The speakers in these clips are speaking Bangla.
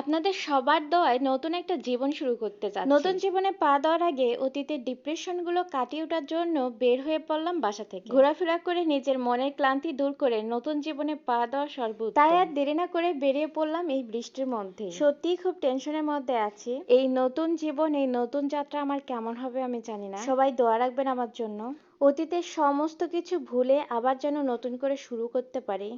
আপনাদের সবার দোয়ায় নতুন একটা জীবন শুরু করতে যাচ্ছি নতুন জীবনে পা দেওয়ার আগে অতীতের ডিপ্রেশনগুলো কাটিয়ে ওঠার জন্য বের হয়ে পড়লাম বাসা থেকে। ঘোরাফেরা করে নিজের মনের ক্লান্তি দূর করে নতুন জীবনে পা দেওয়া সর্বোচ্চ তাই আর দেরি না করে বেরিয়ে পড়লাম এই বৃষ্টির মধ্যে। সত্যি খুব টেনশনের মধ্যে আছি। এই নতুন জীবন এই নতুন যাত্রা আমার কেমন হবে আমি জানি না। সবাই দোয়া রাখবেন আমার জন্য। অতীতের সমস্ত কিছু ভুলে আবার যেন নতুন করে শুরু করতে পারি।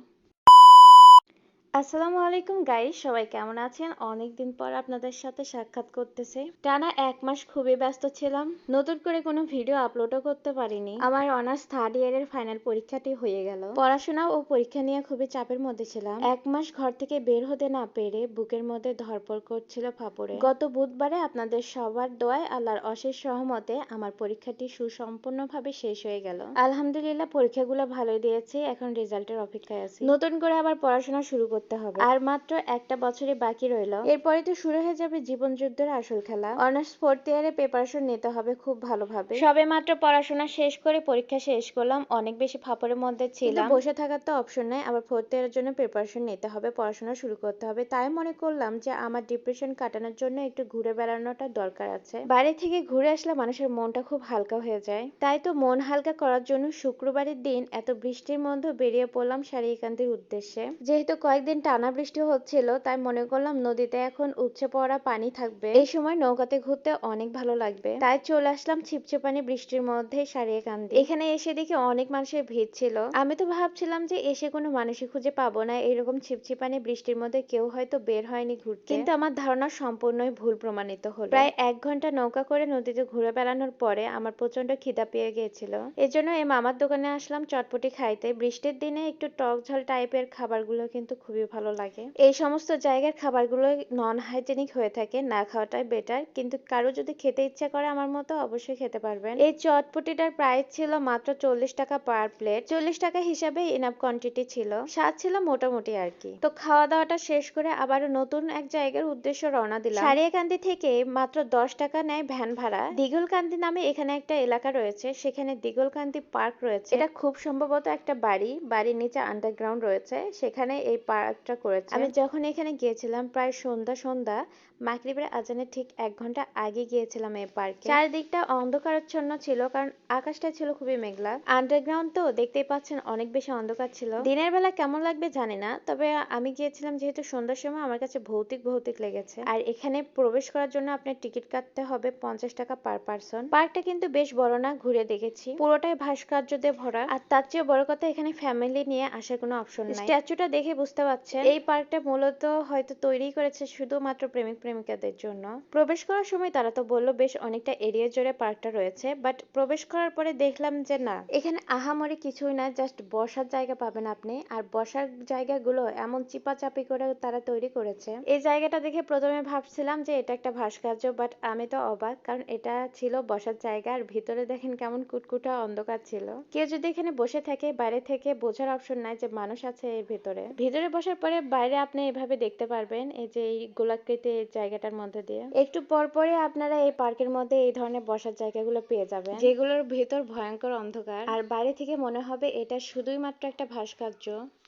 আসসালামু আলাইকুম গাইস সবাই কেমন আছেন? অনেকদিন পর আপনাদের সাথে সাক্ষাৎ করতেছে। টানা এক মাস খুবই ব্যস্ত ছিলাম, নতুন করে কোনো ভিডিও আপলোডও করতে পারিনি। আমার অনার্স থার্ড ইয়ারের ফাইনাল পরীক্ষাটি হয়ে গেল। পড়াশোনা ও পরীক্ষা নিয়ে খুবই চাপের মধ্যে ছিলাম। এক মাস ঘর থেকে বের হতে না পেরে বুকের মধ্যে ধরপড় করছিল ফাপড়ে। গত বুধবারে আপনাদের সবার দোয়ায় আল্লাহর অশেষ সহমতে আমার পরীক্ষাটি সুসম্পূর্ণভাবে শেষ হয়ে গেল। আলহামদুলিল্লাহ, পরীক্ষাগুলো ভালোই দিয়েছি, এখন রেজাল্টের অপেক্ষায় আছি। নতুন করে আবার পড়াশোনা শুরু করতে হবে। আর মাত্র একটা বছরই বাকি রইল। এরপরে তো শুরু হয়ে যাবে জীবন যুদ্ধের আসল খেলা। অনার্স ফোর্থ ইয়ারে প্রিপারেশন নিতে হবে খুব ভালোভাবে। সবে মাত্র পড়াশোনা শেষ করে পরীক্ষা শেষ করলাম অনেক বেশি ফাপড়ের মধ্যে ছিলাম। বসে থাকার তো অপশন নাই আবার ফোর্থ ইয়ারের জন্য প্রিপারেশন নিতে হবে পড়াশোনা শুরু করতে হবে। তাই মনে করলাম যে আমার ডিপ্রেশন কাটানোর জন্য একটু ঘুরে বেড়ানোটা দরকার আছে। বাইরে থেকে ঘুরে আসলে মানুষের মনটা খুব হালকা হয়ে যায়। তাই তো মন হালকা করার জন্য শুক্রবারের দিন এত বৃষ্টির মধ্যে বেরিয়ে পড়লাম সারিকান্তির উদ্দেশ্যে। যেহেতু কয়েকদিন টানা বৃষ্টি হচ্ছিল, তাই মনে করলাম নদীতে এখন উপচে পড়া পানি থাকবে। এই সময় নৌকাতে ঘুরতে অনেক ভালো লাগবে। তাই চলে আসলাম ছিপছে পানি বৃষ্টির মধ্যে সারিয়ে কান্দি। এখানে এসে দেখি অনেক মানুষের ভিড় ছিল। আমি তো ভাবছিলাম যে এসে কোনো মানুষই খুঁজে পাবো না। এরকম ছিপছে পানি বৃষ্টির মধ্যে কেউ হয়তো বের হয়নি ঘুরতে। কিন্তু আমার ধারণা সম্পূর্ণই ভুল প্রমাণিত হলো। প্রায় এক ঘণ্টা নৌকা করে নদীতে ঘুরে বেড়ানোর পরে আমার প্রচণ্ড খিদা পেয়ে গিয়েছিল এজন্য এই মামার দোকানে আসলাম চটপটি খাইতে। বৃষ্টির দিনে একটু টক ঝাল টাইপের খাবারগুলো কিন্তু খুবই ভালো লাগে। এই সমস্ত জায়গার খাবারগুলো নন হাইজেনিক হয়ে থাকে, না খাওয়াটাই বেটার কিন্তু কারও যদি খেতে ইচ্ছা করে আমার মতো, অবশ্যই খেতে পারবেন। এই চটপটিটার প্রাইস ছিল মাত্র চল্লিশ টাকা পার প্লেট চল্লিশ টাকা হিসাবে ইনাফ কোয়ান্টিটি ছিল। স্বাদ ছিল মোটামুটি আর কি। তো খাওয়া দাওয়াটা শেষ করে আবার নতুন এক জায়গার উদ্দেশ্য রওনা দিলাম। সারিয়াকান্দি থেকে মাত্র দশ টাকা নেয় ভ্যান ভাড়া। দিগলকান্দি নামে এখানে একটা এলাকা রয়েছে, সেখানে দিগলকান্দি পার্ক রয়েছে। এটা খুব সম্ভবত একটা বাড়ি। বাড়ির নিচে আন্ডারগ্রাউন্ড রয়েছে। সেখানে এই পার্কটা করেছে। আমি যখন এখানে গিয়েছিলাম প্রায় সন্ধ্যা সন্ধ্যা মাগরিবের আজানের ঠিক এক ঘণ্টা আগে গিয়েছিলাম এই পার্কে। চারিদিকটা অন্ধকারাচ্ছন্ন ছিল কারণ আকাশটা ছিল খুবই মেঘলা। আন্ডারগ্রাউন্ড তো দেখতেই পাচ্ছেন অনেক বেশি অন্ধকার ছিল। দিনের বেলা কেমন লাগবে জানি না তবে আমি গিয়েছিলাম যেহেতু সন্ধ্যার সময় আমার কাছে ভৌতিক ভৌতিক লেগেছে। আর এখানে প্রবেশ করার জন্য আপনার টিকিট কাটতে হবে পঞ্চাশ টাকা পার পার্সন। পার্কটা কিন্তু বেশ বড় না ঘুরে দেখেছি। পুরোটাই ভাস্কর্য দিয়ে ভরা। আর তার চেয়ে বড় কথা এখানে ফ্যামিলি নিয়ে আসার কোনো অপশন নাই। স্ট্যাচুটা দেখে বুঝতে পারছেন এই পার্কটা মূলত হয়তো তৈরি করেছে শুধুমাত্র প্রেমিক প্রেমিকাদের জন্য। প্রবেশ করার সময় তারা তো বলল, বেশ, অনেকটা এরিয়া জুড়ে পার্কটা রয়েছে। বাট প্রবেশ করার পরে দেখলাম যে, না, এখানে আহামরি কিছুই না, জাস্ট বসার জায়গা পাবেন আপনি। আর বসার জায়গাগুলো এমন চিপাচাপি করে তারা তৈরি করেছে। এই জায়গাটা দেখে প্রথমে ভাবছিলাম যে, এটা একটা ভাস্কর্য, বাট আমি তো অবাক, কারণ এটা ছিল বসার জায়গা। আর ভিতরে দেখেন কেমন কুটকুটা অন্ধকার ছিল। কেউ যদি এখানে বসে থাকে, বাইরে থেকে বোঝার অপশন নাই যে, মানুষ আছে এর ভিতরে। ভিতরে বসার পরে বাইরে আপনি এভাবে দেখতে পারবেন এই যে এই গোলাকৃতি জায়গাটার মধ্যে দিয়ে। একটু পর পরে আপনারা এই পার্কের মধ্যে এই ধরনের বসার জায়গাগুলো পেয়ে যাবেন। যেগুলোর ভেতর ভয়ঙ্কর অন্ধকার। আর বাইরে থেকে মনে হবে এটা শুধুই মাত্র একটা ভাস্কর্য।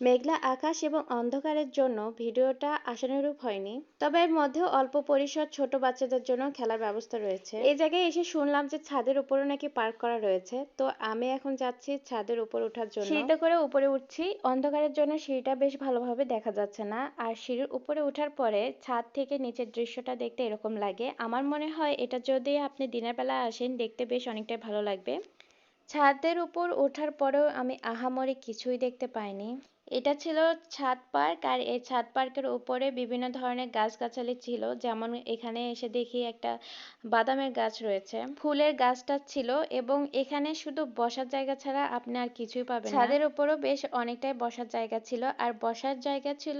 মেঘলা আকাশ এবং অন্ধকারের জন্য ভিডিওটা আশানুরূপ হয়নি। তবে এর মধ্যেও অল্প পরিসর ছোট বাচ্চাদের জন্য খেলার ব্যবস্থা রয়েছে। এই জায়গায় এসে শুনলাম যে ছাদের উপরে নাকি পার্ক করা রয়েছে। তো আমি এখন যাচ্ছি ছাদের উপর ওঠার জন্য। সিঁড়িতে করে উপরে উঠছি। অন্ধকারের জন্য সিঁড়িটা বেশ ভালোভাবে দেখা যাচ্ছে না। আর সিঁড়ির উপরে ওঠার পরে ছাদ থেকে নিচের দৃশ্যটা দেখতে এরকম লাগে। আমার মনে হয় এটা যদি আপনি দিনের বেলা আসেন, দেখতে বেশ অনেকটাই ভালো লাগবে। ছাদের উপর ওঠার পরেও আমি আহামরি কিছুই দেখতে পাইনি। এটা ছিল ছাদ পার্ক, আর এই ছাদ পার্কের উপরে বিভিন্ন ধরনের গাছগাছালি ছিল। যেমন এখানে এসে দেখি একটা বাদামের গাছ রয়েছে। ফুলের গাছটা ছিল এবং এখানে শুধু বসার জায়গা ছাড়া আপনি আর কিছুই পাবেন না। ছাদের উপরও বেশ অনেকটাই বসার জায়গা ছিল, আর বসার জায়গা ছিল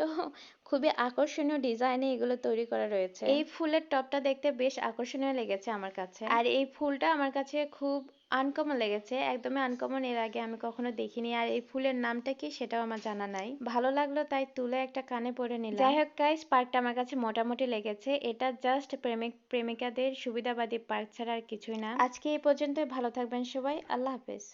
খুবই আকর্ষণীয় ডিজাইনে এগুলো তৈরি করা রয়েছে। এই ফুলের টবটা দেখতে বেশ আকর্ষণীয় লেগেছে আমার কাছে। আর এই ফুলটা আমার কাছে খুব আনকমন লেগেছে, একদমই আনকমন এর আগে আমি কখনো দেখিনি। আর এই ফুলের নামটা কি সেটাও আমার জানা নাই। ভালো লাগল তাই তুলে একটা কানে পরে নিলাম। যাই হোক গাইস পার্কটা আমার কাছে মোটামুটি লেগেছে। এটা জাস্ট প্রেমিক, প্রেমিকাদের সুবিধাবাদী পার্ক ছাড়া আর কিছুই না। আজকে এই পর্যন্তই, ভালো থাকবেন সবাই, আল্লাহ হাফেজ।